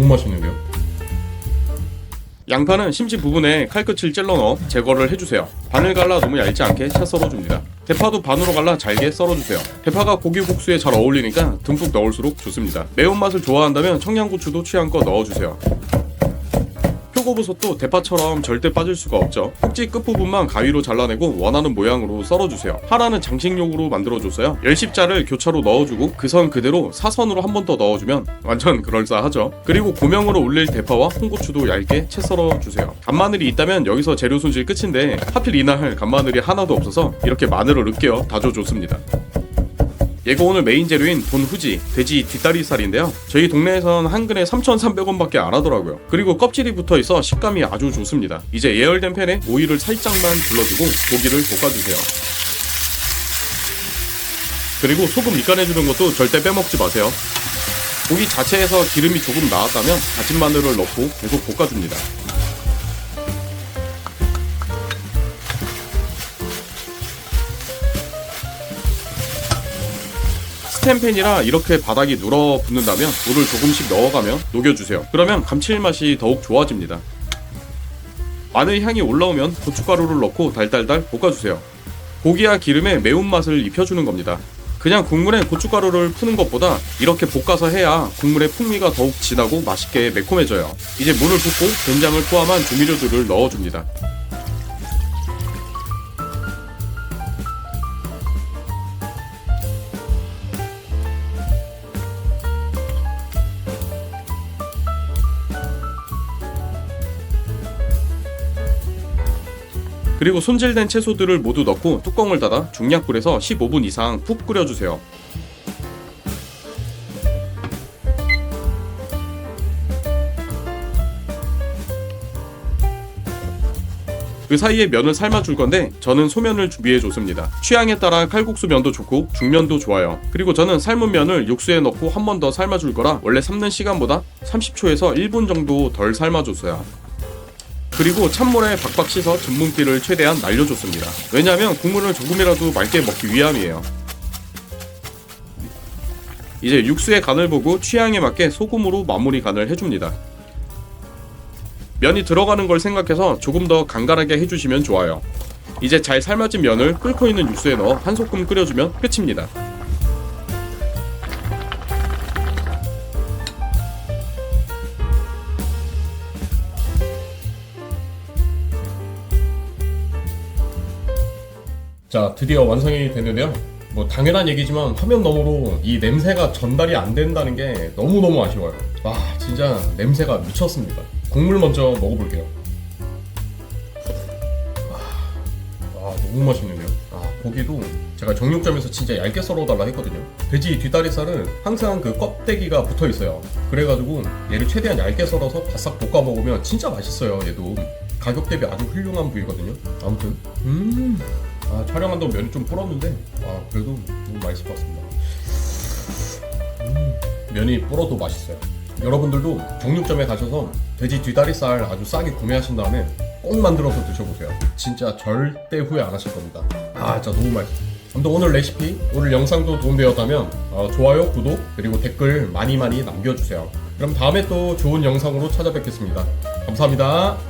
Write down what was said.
너무 맛있는데요? 양파는 심지 부분에 칼끝을 찔러 넣어 제거를 해주세요. 반을 갈라 너무 얇지 않게 채 썰어줍니다. 대파도 반으로 갈라 잘게 썰어주세요. 대파가 고기 국수에 잘 어울리니까 듬뿍 넣을수록 좋습니다. 매운맛을 좋아한다면 청양고추도 취향껏 넣어주세요. 표고버섯도 대파처럼 절대 빠질 수가 없죠. 꼭지 끝부분만 가위로 잘라내고 원하는 모양으로 썰어주세요. 하나는 장식용으로 만들어줬어요. 열십자를 교차로 넣어주고 그 선 그대로 사선으로 한 번 더 넣어주면 완전 그럴싸하죠. 그리고 고명으로 올릴 대파와 홍고추도 얇게 채 썰어주세요. 간마늘이 있다면 여기서 재료 손질 끝인데 하필 이날 간마늘이 하나도 없어서 이렇게 마늘을 으깨어 다져줬습니다. 얘가 오늘 메인 재료인 돈후지 돼지 뒷다리살인데요. 저희 동네에선 한 근에 3,300원밖에 안 하더라고요. 그리고 껍질이 붙어 있어 식감이 아주 좋습니다. 이제 예열된 팬에 오일을 살짝만 둘러주고 고기를 볶아주세요. 그리고 소금 밑간해주는 것도 절대 빼먹지 마세요. 고기 자체에서 기름이 조금 나왔다면 다진 마늘을 넣고 계속 볶아줍니다. 스텐팬이라 이렇게 바닥이 눌어 붙는다면 물을 조금씩 넣어가며 녹여주세요. 그러면 감칠맛이 더욱 좋아집니다. 마늘 향이 올라오면 고춧가루를 넣고 달달달 볶아주세요. 고기와 기름에 매운맛을 입혀주는 겁니다. 그냥 국물에 고춧가루를 푸는 것보다 이렇게 볶아서 해야 국물의 풍미가 더욱 진하고 맛있게 매콤해져요. 이제 물을 붓고 된장을 포함한 조미료들을 넣어줍니다. 그리고 손질된 채소들을 모두 넣고 뚜껑을 닫아 중약불에서 15분 이상 푹 끓여주세요. 그 사이에 면을 삶아줄 건데 저는 소면을 준비해줬습니다. 취향에 따라 칼국수 면도 좋고 중면도 좋아요. 그리고 저는 삶은 면을 육수에 넣고 한 번 더 삶아줄 거라 원래 삶는 시간보다 30초에서 1분 정도 덜 삶아줬어요. 그리고 찬물에 박박 씻어 전분기를 최대한 날려줬습니다. 왜냐하면 국물을 조금이라도 맑게 먹기 위함이에요. 이제 육수의 간을 보고 취향에 맞게 소금으로 마무리 간을 해줍니다. 면이 들어가는 걸 생각해서 조금 더 간간하게 해주시면 좋아요. 이제 잘 삶아진 면을 끓고 있는 육수에 넣어 한 소끔 끓여주면 끝입니다. 자, 드디어 완성이 됐는데요. 뭐 당연한 얘기지만 화면 너머로 이 냄새가 전달이 안 된다는 게 너무너무 아쉬워요. 와, 진짜 냄새가 미쳤습니다. 국물 먼저 먹어볼게요. 와, 와, 너무 맛있는데요. 아, 고기도 제가 정육점에서 진짜 얇게 썰어달라 했거든요. 돼지 뒷다리살은 항상 그 껍데기가 붙어 있어요. 그래가지고 얘를 최대한 얇게 썰어서 바싹 볶아 먹으면 진짜 맛있어요. 얘도 가격 대비 아주 훌륭한 부위거든요. 아무튼 음. 아, 촬영한다고 면이 좀 불었는데 아 그래도 너무 맛있을 것 같습니다. 음, 면이 불어도 맛있어요. 여러분들도 정육점에 가셔서 돼지 뒷다리살 아주 싸게 구매하신 다음에 꼭 만들어서 드셔보세요. 진짜 절대 후회 안 하실 겁니다. 아 진짜 너무 맛있어요. 아무튼 오늘 레시피 오늘 영상도 도움되었다면 어, 좋아요 구독 그리고 댓글 많이 많이 남겨주세요. 그럼 다음에 또 좋은 영상으로 찾아뵙겠습니다. 감사합니다